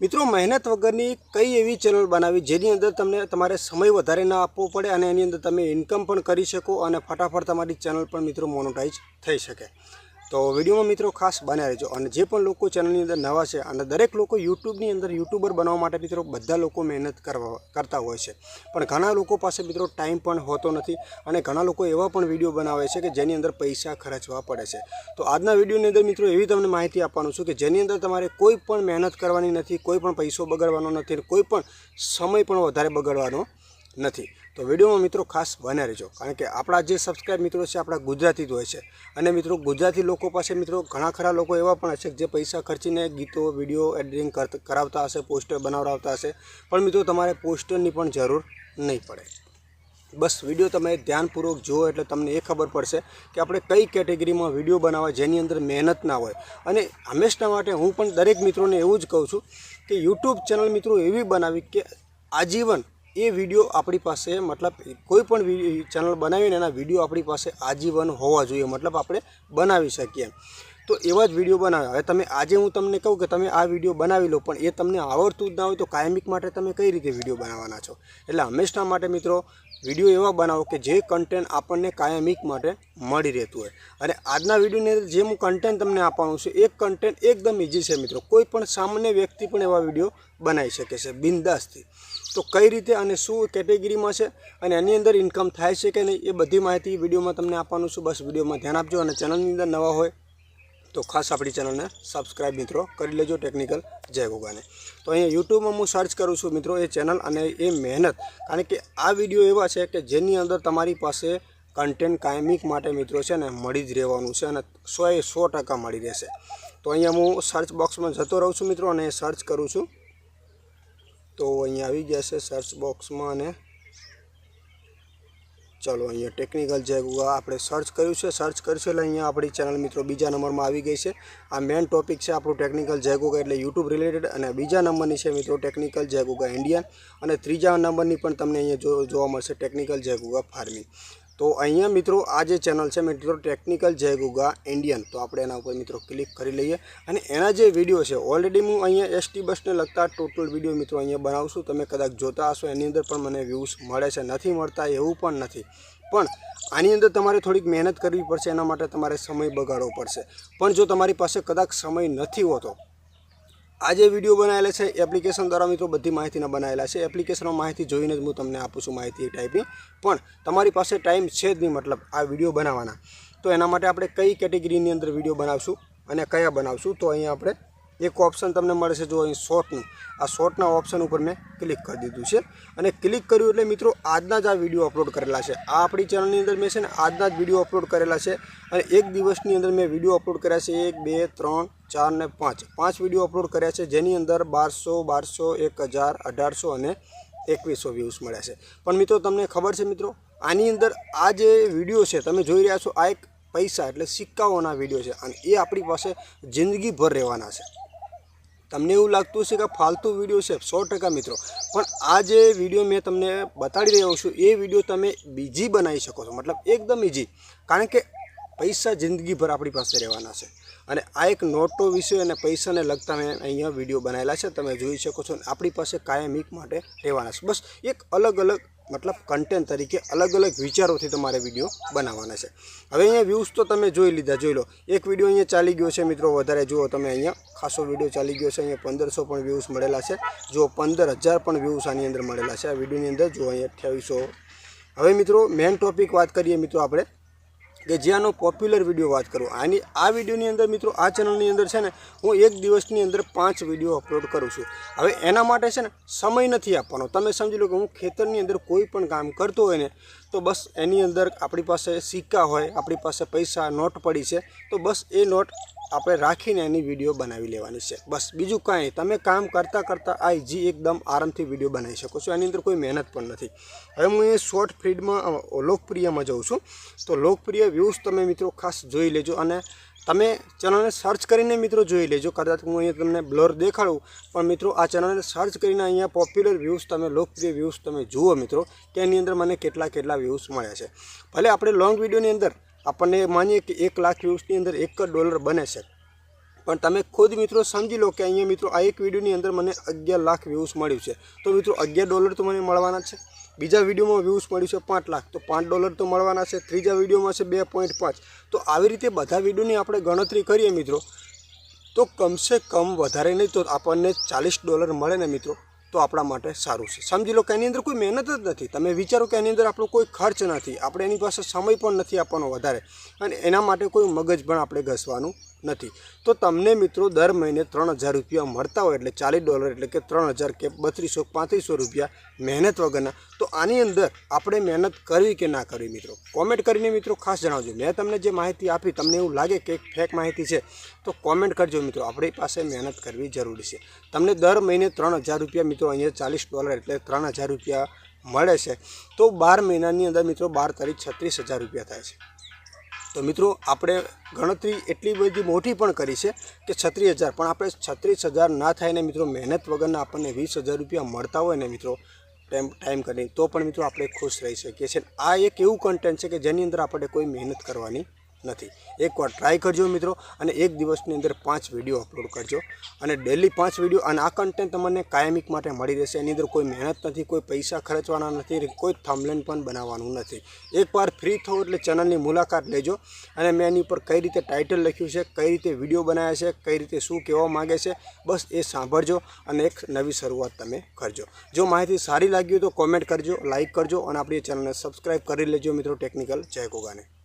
મિત્રો, મહેનત વગરની કઈ એવી ચેનલ બનાવી જેની અંદર તમને તમારે સમય વધારે ના આપવો પડે અને એની અંદર તમે ઇન્કમ પણ કરી શકો અને ફટાફટ તમારી ચેનલ પણ મિત્રો મોનોટાઈઝ થઈ શકે. તો વિડીયોમાં મિત્રો ખાસ બન્યા રહેજો. અને જે પણ લોકો ચેનલની અંદર નવા છે, અને દરેક લોકો યુટ્યુબની અંદર યુટ્યુબર બનવા માટે મિત્રો બધા લોકો મહેનત કરવા, કરતા હોય છે. પણ ઘણા લોકો પાસે મિત્રો ટાઈમ પણ હોતો નથી, અને ઘણા લોકો એવા પણ વીડિયો બનાવે છે કે જેની અંદર પૈસા ખર્ચવા પડે છે. તો આજના વિડીયોની અંદર મિત્રો એવી તમને માહિતી આપવાનું છું કે જેની અંદર તમારે કોઈ પણ મહેનત કરવાની નથી, કોઈ પણ પૈસો બગાડવાનો નથી કોઈ પણ સમય પણ વધારે બગાડવાનો નથી. તો વિડીયોમાં મિત્રો ખાસ બને રહેજો. કારણ કે આપણા જે સબસ્ક્રાઇબ મિત્રો છે, આપણા ગુજરાતી જ હોય છે. અને મિત્રો ગુજરાતી લોકો પાસે મિત્રો ઘણા ખરા લોકો એવા પણ હશે જે પૈસા ખર્ચીને ગીતો, વીડિયો એડિટિંગ કર- કરાવતા હશે, પોસ્ટર બનાવડાવતા હશે. પણ મિત્રો તમારે પોસ્ટરની પણ જરૂર નહીં પડે. બસ વીડિયો તમે ધ્યાનપૂર્વક જુઓ એટલે તમને એ ખબર પડશે કે આપણે કઈ કેટેગરીમાં વીડિયો બનાવવા જેની અંદર મહેનત ના હોય. અને હંમેશના માટે હું પણ દરેક મિત્રોને એવું જ કહું છું કે યુટ્યુબ ચેનલ મિત્રો એવી બનાવી કે આજીવન એ વીડિયો આપણી પાસે, મતલબ કોઈ પણ ચેનલ બનાવીને એના વીડિયો આપણી પાસે આજીવન હોવા જોઈએ, મતલબ આપણે બનાવી શકીએ. તો એવા જ વીડિયો બનાવ્યા હવે તમે, આજે હું તમને કહું કે તમે આ વીડિયો બનાવી લો, પણ એ તમને આવડતું જ ના હોય તો કાયમિક માટે તમે કઈ રીતે વીડિયો બનાવવાના છો? એટલે હંમેશા માટે મિત્રો, વીડિયો એવા બનાવો કે જે કન્ટેન્ટ આપણને કાયમિક માટે મળી રહેતું હોય. અને આજના વિડીયોની અંદર જે હું કન્ટેન્ટ તમને આપવાનું છું એ કન્ટેન્ટ એકદમ ઇઝી છે મિત્રો. કોઈ પણ સામાન્ય વ્યક્તિ પણ એવા વીડિયો બનાવી શકે છે, બિંદાસથી. તો કઈ રીતે અને શું કેટેગરીમાં છે અને એની અંદર ઇન્કમ થાય છે કે નહીં એ બધી માહિતી વિડીયોમાં તમને આપવાનું છું. બસ વિડીયોમાં ધ્યાન આપજો અને ચેનલની અંદર નવા હોય તો ખાસ આપણી ચેનલને સબસ્ક્રાઇબ મિત્રો કરી લેજો ટેકનિકલ જય ગોગાને. તો અહીંયા યુટ્યુબમાં હું સર્ચ કરું છું મિત્રો એ ચેનલ અને એ મહેનત. કારણ કે આ વીડિયો એવા છે કે જેની અંદર તમારી પાસે કન્ટેન્ટ કાયમિક માટે મિત્રો છે ને મળી જ રહેવાનું છે અને સો એ સો ટકા મળી રહેશે. તો અહીંયા હું સર્ચ બોક્સમાં જતો રહું છું મિત્રો અને સર્ચ કરું છું. તો અહીંયા આવી ગયા છે સર્ચ બોક્સમાં અને ચાલો અહીંયા ટેકનિકલ જે આપણે સર્ચ કર્યું છે સર્ચ કર્યું છે એટલે અહીંયા આપણી ચેનલ મિત્રો બીજા નંબરમાં આવી ગઈ છે. આ મેન ટોપિક છે આપણું ટેકનિકલ જેગુગા એટલે યુટ્યુબ રિલેટેડ અને બીજા નંબરની છે મિત્રો ટેકનિકલ જેગુગા ઇન્ડિયન અને ત્રીજા નંબરની પણ તમને અહીંયા જોવા મળશે ટેકનિકલ જેગુગા ફાર્મિંગ તો અહીંયા મિત્રો આ જે ચેનલ છે મિત્રો ટેકનિકલ જયગુગા ઇન્ડિયન, તો આપણે એના ઉપર મિત્રો ક્લિક કરી લઈએ. અને એના જે વીડિયો છે ઓલરેડી હું અહીંયા એસટી બસને લગતા ટોટલ વીડિયો મિત્રો અહીંયા બનાવું છું તમે કદાચ જોતા હશો, એની અંદર પણ મને વ્યૂઝ મળે છે, નથી મળતા એવું પણ નથી. પણ આની અંદર તમારે થોડીક મહેનત કરવી પડશે, એના માટે તમારે સમય બગાડવો પડશે. પણ જો તમારી પાસે કદાચ સમય નથી હોતો આ જે વીડિયો બનાવેલા છે એપ્લિકેશન દ્વારા મિત્રો બધી માહિતીના બનાવેલા છે. એપ્લિકેશનમાં માહિતી જોઈને જ હું તમને આપું છું માહિતી ટાઈપની પણ તમારી પાસે ટાઈમ છે જ નહીં, મતલબ આ વીડિયો બનાવવાના. તો એના માટે આપણે કઈ કેટેગરીની અંદર વીડિયો બનાવશું અને કયા બનાવશું, તો અહીંયા આપણે એક ઓપ્શન તમને મળે છે જો અહીં શોર્ટનું આ શોર્ટના ઓપ્શન ઉપર મેં ક્લિક કરી દીધું છે. અને ક્લિક કર્યું એટલે મિત્રો આજના જ આ વીડિયો અપલોડ કરેલા છે. આ આપણી ચેનલની અંદર મેં છે ને આજના જ વીડિયો અપલોડ કરેલા છે. અને એક દિવસની અંદર મેં વીડિયો અપલોડ કર્યા છે. એક, બે, ત્રણ, ચાર ને પાંચ. પાંચ વીડિયો અપલોડ કર્યા છે, જેની અંદર બારસો બારસો, એક હજાર, અઢારસો અને એકવીસો વ્યૂઝ મળ્યા છે. પણ મિત્રો તમને ખબર છે મિત્રો, આની અંદર આ જે વીડિયો છે, તમે જોઈ રહ્યા છો આ એક પૈસા એટલે સિક્કાઓના વીડિયો છે. અને એ આપણી પાસે જિંદગીભર રહેવાના છે. તમને એવું લાગતું હશે કે ફાલતુ વીડિયો છે, સો ટકા મિત્રો. પણ આ જે વીડિયો મેં તમને બતાડી રહ્યો છું, એ વીડિયો તમે બીજી બનાવી શકો છો. મતલબ એકદમ ઇઝી કારણ કે પૈસા જિંદગીભર આપણી પાસે રહેવાના છે. અને આ એક નોટો વિશે અને પૈસાને લગતા મેં અહીંયા વીડિયો બનાવેલા છે. તમે જોઈ શકો છો અને આપણી પાસે કાયમિક માટે રહેવાના છે. બસ એક અલગ અલગ મતલબ કન્ટેન્ટ તરીકે અલગ અલગ વિચારોથી તમારે વીડિયો બનાવવાના છે. હવે અહીંયા વ્યૂઝ તો તમે જોઈ લીધા, જોઈ લો. એક વીડિયો અહીંયા ચાલી ગયો છે મિત્રો, વધારે જુઓ તમે અહીંયા. ખાસો વીડિયો ચાલી ગયો છે, અહીંયા પંદરસો પણ વ્યૂઝ મળેલા છે. જો પંદર હજાર પણ વ્યૂઝ આની અંદર મળેલા છે આ વિડીયોની અંદર, જો અહીંયા અઠ્યાવીસો. હવે મિત્રો મેન ટોપિક વાત કરીએ મિત્રો આપણે. કે જે આનો પોપ્યુલર વીડિયો વાત કરું. આની, આ વિડીયોની અંદર મિત્રો, આ ચેનલની અંદર છે ને, હું એક દિવસની અંદર પાંચ વીડિયો અપલોડ કરું છું. હવે એના માટે છે ને, સમય નથી આપવાનો. તમે સમજી લો કે હું ખેતરની અંદર કોઈ પણ કામ કરતો હોય ને તો બસ એની અંદર આપણી પાસે સિક્કા હોય, આપણી પાસે પૈસા, નોટ પડી છે, તો બસ એ નોટ આપણે રાખીને એની વીડિયો બનાવી લેવાની છે. બસ બીજું કાંઈ, તમે કામ કરતાં કરતાં આ ઇઝી એકદમ આરામથી વીડિયો બનાવી શકો છો, એની અંદર કોઈ મહેનત પણ નથી. હવે હું એ શોર્ટ ફીડમાં લોકપ્રિયમાં જાઉં છું. તો લોકપ્રિય વ્યૂઝ તમે મિત્રો ખાસ જોઈ લેજો અને તમે ચેનલને સર્ચ કરીને મિત્રો જોઈ લેજો. કદાચ હું અહીંયા તમને બ્લર દેખાડું, પણ મિત્રો આ ચેનલને સર્ચ કરીને અહીંયા પોપ્યુલર વ્યૂઝ તમે, લોકપ્રિય વ્યૂઝ તમે જુઓ મિત્રો કે એની અંદર મને કેટલા કેટલા વ્યૂઝ મળ્યા છે. ભલે આપણે લોંગ વિડીયોની અંદર આપણને માનીએ કે એક લાખ વ્યૂઝની અંદર એક જ ડોલર બને છે. પણ તમે ખુદ મિત્રો સમજી લો કે અહીંયા મિત્રો આ એક વિડીયોની અંદર મને અગિયાર લાખ વ્યૂઝ મળ્યું છે. તો મિત્રો અગિયાર ડોલર તો મને મળવાના છે. બીજા વિડીયોમાં વ્યૂઝ મળ્યું છે પાંચ લાખ. તો પાંચ ડોલર તો મળવાના છે. ત્રીજા વિડીયોમાં છે બે પોઈન્ટ પાંચ. તો આવી રીતે બધા વિડીયોની આપણે ગણતરી કરીએ મિત્રો. તો કમસે કમ વધારે નહીં તો આપણને ચાલીસ ડોલર મળે ને મિત્રો. તો આપણા માટે સારું છે. સમજી લો કે એની અંદર કોઈ મહેનત જ નથી. તમે વિચારો કે એની અંદર આપણો કોઈ ખર્ચ નથી. આપણે એની પાસે સમય પણ નથી આપવાનો વધારે. અને એના માટે કોઈ મગજ પણ આપણે ઘસવાનું નથી. તો તમને મિત્રો દર મહિને ત્રણ હજાર રૂપિયા મળતા હોય એટલે ચાલીસ ડોલર એટલે કે ત્રણ હજાર કે બત્રીસો, પાંત્રીસો રૂપિયા મહેનત વગરના. તો આની અંદર આપણે મહેનત કરવી કે ના કરવી મિત્રો? કોમેન્ટ કરીને મિત્રો ખાસ જણાવજો. મેં તમને જે માહિતી આપી, તમને એવું લાગે કે એક ફેક માહિતી છે, તો કોમેન્ટ કરજો મિત્રો. આપણી પાસે મહેનત કરવી જરૂરી છે. તમને દર મહિને ત્રણ હજાર રૂપિયા મિત્રો, અહીંયા ચાલીસ ડોલર એટલે ત્રણ હજાર રૂપિયા મળે છે. તો બાર મહિનાની અંદર મિત્રો, બાર તારીખ છત્રીસ હજાર રૂપિયા થાય છે. તો મિત્રો, આપણે ગણતરી એટલી બધી મોટી પણ કરી છે કે છત્રીસ હજાર. પણ આપણે છત્રીસ હજાર ના થાય ને મિત્રો, મહેનત વગરના આપણને વીસ હજાર રૂપિયા મળતા હોય ને મિત્રો, ટાઈમ ટાઈમ કરીને, તો પણ મિત્રો આપણે ખુશ રહી શકીએ છીએ. આ એક એવું કન્ટેન્ટ છે કે જેની અંદર આપણે કોઈ મહેનત કરવાની નથી. એકવાર ટ્રાય કરજો મિત્રો અને એક દિવસની અંદર પાંચ વીડિયો અપલોડ કરજો. અને ડેલી પાંચ વીડિયો અને આ કન્ટેન્ટ તમને કાયમિક માટે મળી રહેશે. એની અંદર કોઈ મહેનત નથી, કોઈ પૈસા ખર્ચવાના નથી, કોઈ થમલેન પણ બનાવવાનું નથી. એકવાર ફ્રી થવું એટલે ચેનલની મુલાકાત લેજો અને મેં એની ઉપર કઈ રીતે ટાઇટલ લખ્યું છે, કઈ રીતે વીડિયો બનાવ્યા છે, કઈ રીતે શું કહેવા માગે છે, બસ એ સાંભળજો અને એક નવી શરૂઆત તમે કરજો. જો માહિતી સારી લાગી હોય તો કોમેન્ટ કરજો લાઇક કરજો અને આપણી ચેનલને સબસ્ક્રાઈબ કરી લેજો મિત્રો ટેકનિકલ જય ગોગાને.